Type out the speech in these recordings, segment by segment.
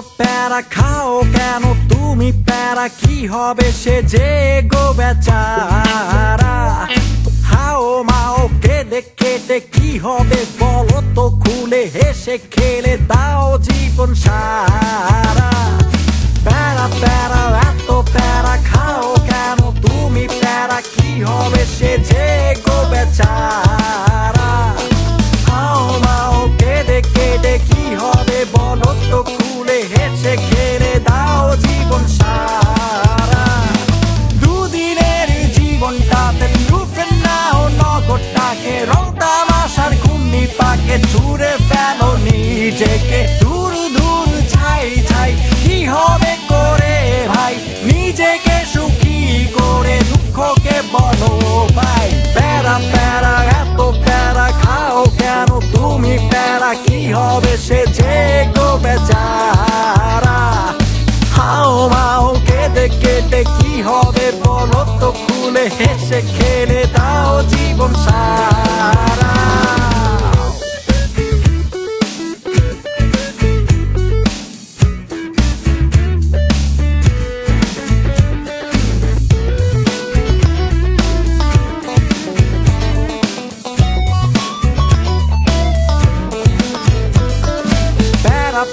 প্যারা খাও কেন? তুমি প্যারা কি হবে সে যে গো বেচারা? হাও মাও কেটে কেটে কি হবে বলো তো? খুলে হেসে খেলে দাও জীবন সারা। নিজেকে দূর দূর ছাই ছাই, কি হবে করে ভাই? নিজেকে সুখী করে দুঃখকে বলো ভাই। প্যারা প্যারা, এত প্যারা খাও কেন? তুমি প্যারা, কি হবে সে যে গো বেচারা? হাও, মাও, কেঁদে কেটে কি হবে বলো তো? খুলে হেসে, খেলে দাও জীবন সারা।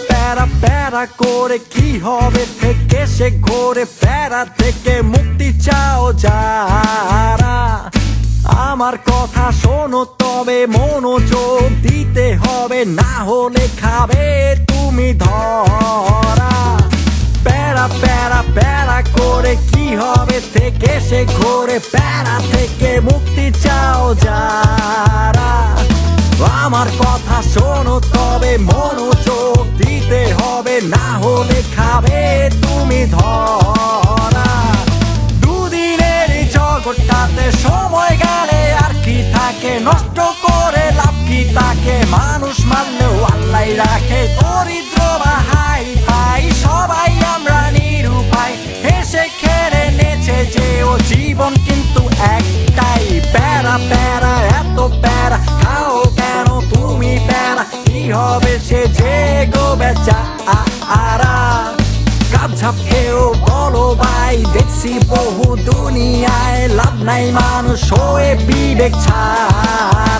প্যারা প্যারা করে কি হবে থেকে? সে ঘোরে প্যারা থেকে মুক্তি চাও যারা। আমার কথা শোনো, তবে মনোযোগ দিতে হবে, না হলে খাবে তুমি ধরা। প্যারা প্যারা প্যারা করে কি হবে থেকে? সে ঘোরে প্যারা থেকে মুক্তি চাও যারা। আমার কথা শোনো, তবে হবে না হলে খাবে তুমি ধরা। দুদিনের জগৎটাতে সময় গেলে আর কি থাকে? নষ্ট করে লাভ কি তাকে? মানুষ মানলেও আল্লাহ রাখে। দরিদ্র বা হাই ফাই, সবাই আমরা নিরুপায়। হেসে খেলে নেচে যে ও জীবন কিন্তু একটাই। প্যারা প্যারা, এত প্যারা, খাও কেন তুমি প্যারা? কি হবে সে যে গো বেচা? খেয়েও বলো ভাই দেখছি বহু দুনিয়ায় লাভ নাই মানুষ হয়ে বিবেক ছাড়া।